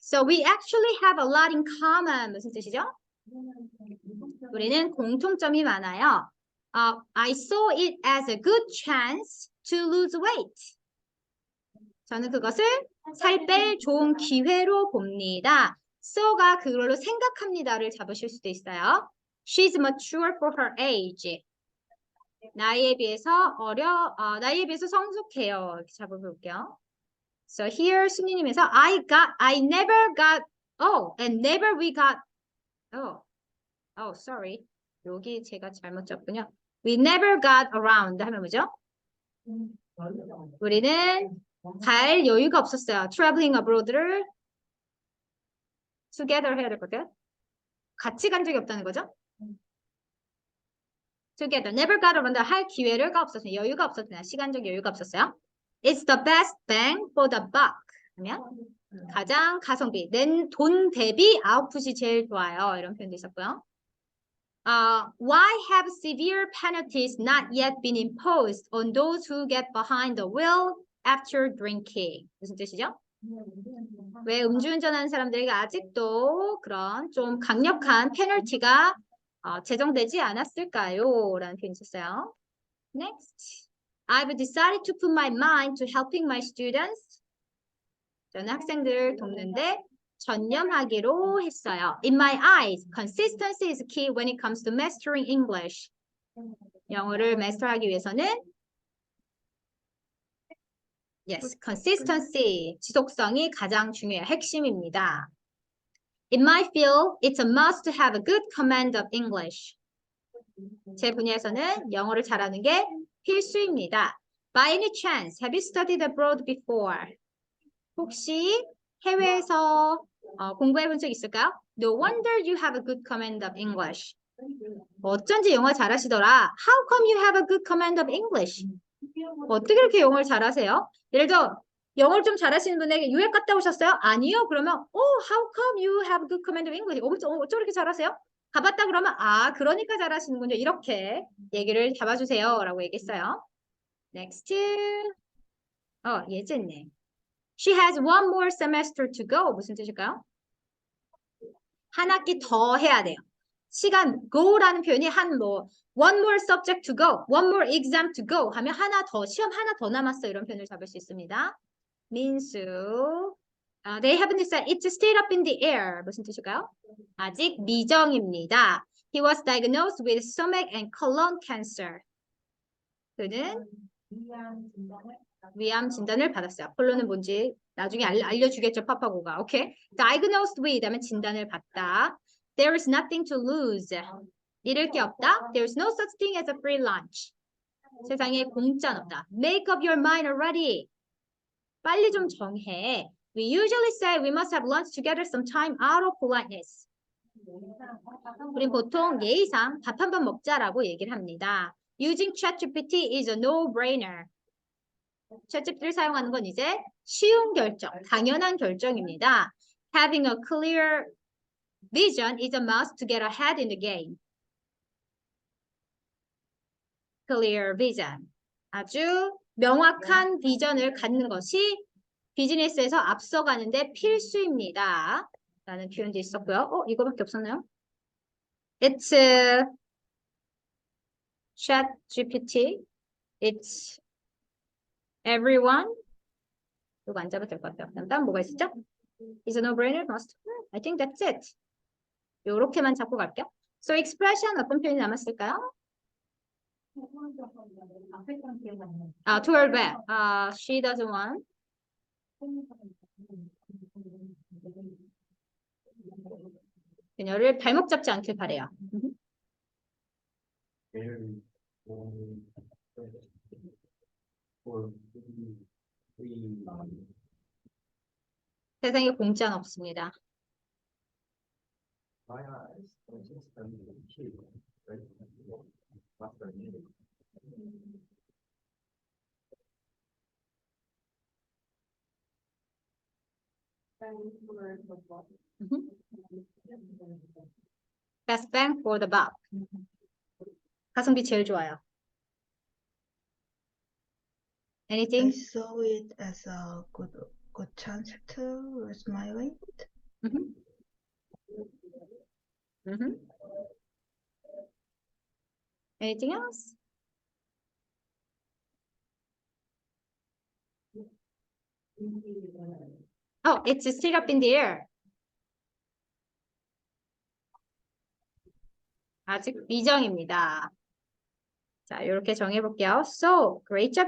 So we actually have a lot in common. 무슨 뜻이죠? 우리는 공통점이 많아요. 어, I saw it as a good chance to lose weight. 저는 그것을 살 뺄 좋은 기회로 봅니다. so가 그걸로 생각합니다를 잡으실 수도 있어요. She's mature for her age. 나이에 비해서 어려, 어, 나이에 비해서 성숙해요. 잡아볼게요. So here 순이님에서 I got, I never got, oh, and never we got, oh, oh, sorry. 여기 제가 잘못 쳤군요. We never got around 하면 뭐죠? 우리는 갈 여유가 없었어요. Traveling abroad를 together 해야 될것 같아요. 같이 간 적이 없다는 거죠? together. Never got around 할 기회가 없었어요. 여유가 없었어요. 시간적 여유가 없었어요. It's the best bang for the buck. 하면 가장 가성비, 낸 돈 대비 아웃풋이 제일 좋아요. 이런 표현도 있었고요. Uh, why have severe penalties not yet been imposed on those who get behind the wheel after drinking? 무슨 뜻이죠? 왜 음주운전하는 사람들에게 아직도 그런 좀 강력한 페널티가 어, 제정되지 않았을까요? 라는 표현이 있었어요. Next. I've decided to put my mind to helping my students. 저는 학생들을 돕는데 전념하기로 했어요. In my eyes, consistency is key when it comes to mastering English. 영어를 마스터하기 위해서는 yes, consistency, 지속성이 가장 중요해요. 핵심입니다. In my field, it's a must to have a good command of English. 제 분야에서는 영어를 잘하는 게 필수입니다. By any chance, have you studied abroad before? 혹시 해외에서 어, 공부해 본 적 있을까요? No wonder you have a good command of English. 어쩐지 영어 잘하시더라. How come you have a good command of English? 어떻게 이렇게 영어를 잘하세요? 예를 들어 영어를 좀 잘하시는 분에게 유학 갔다 오셨어요? 아니요. 그러면 Oh, how come you have a good command of English? 어쩜 이렇게 잘하세요? 가봤다 그러면 아 그러니까 잘하시는군요. 이렇게 얘기를 잡아주세요. 라고 얘기했어요. Next. 어 예제네. She has one more semester to go. 무슨 뜻일까요? 한 학기 더 해야 돼요. 시간 go라는 표현이 한 뭐 one more subject to go, one more exam to go 하면 하나 더 시험 하나 더 남았어 이런 표현을 잡을 수 있습니다. 민수 uh, they haven't decided. It's still up in the air. 무슨 뜻일까요? 아직 미정입니다. He was diagnosed with stomach and colon cancer. 그는 위암 진단을 받았어요. 콜론은 뭔지 나중에 알, 알려주겠죠, 파파고가. 오케이. Diagnosed with 하면 진단을 받다. There is nothing to lose. 잃을 게 없다. There is no such thing as a free lunch. 세상에 공짜는 없다. Make up your mind already. 빨리 좀 정해. We usually say we must have lunch together sometime out of politeness. 우린 보통 예의상 밥 한 번 먹자라고 얘기를 합니다. Using ChatGPT is a no-brainer. ChatGPT를 사용하는 건 이제 쉬운 결정, 당연한 결정입니다. Having a clear vision is a must to get ahead in the game. Clear vision. 아주 명확한 비전을 갖는 것이 비즈니스에서 앞서가는데 필수입니다. 라는 표현도 있었고요. 어, 이거밖에 없었나요? It's uh, chat GPT. It's everyone. 이거 안 잡아도 될 것 같아요. 그다음 다음 뭐가 있었죠? Is a no-brainer must. I think that's it. 요렇게만 잡고 갈게요. So expression 어떤 표현이 남았을까요? 아, to her back. 아, she doesn't want. 그녀를 발목 잡지 않길 바래요. we 세상에 공짜는 없습니다. Mhm. Best bang for the buck. 가성비 제일 좋아요. I Anything? saw it as a good good chance to smile it. Mhm. Mhm. Anything else? Oh, it's still up in the air. 아직 미정입니다. 자, 이렇게 정해볼게요. So, great job,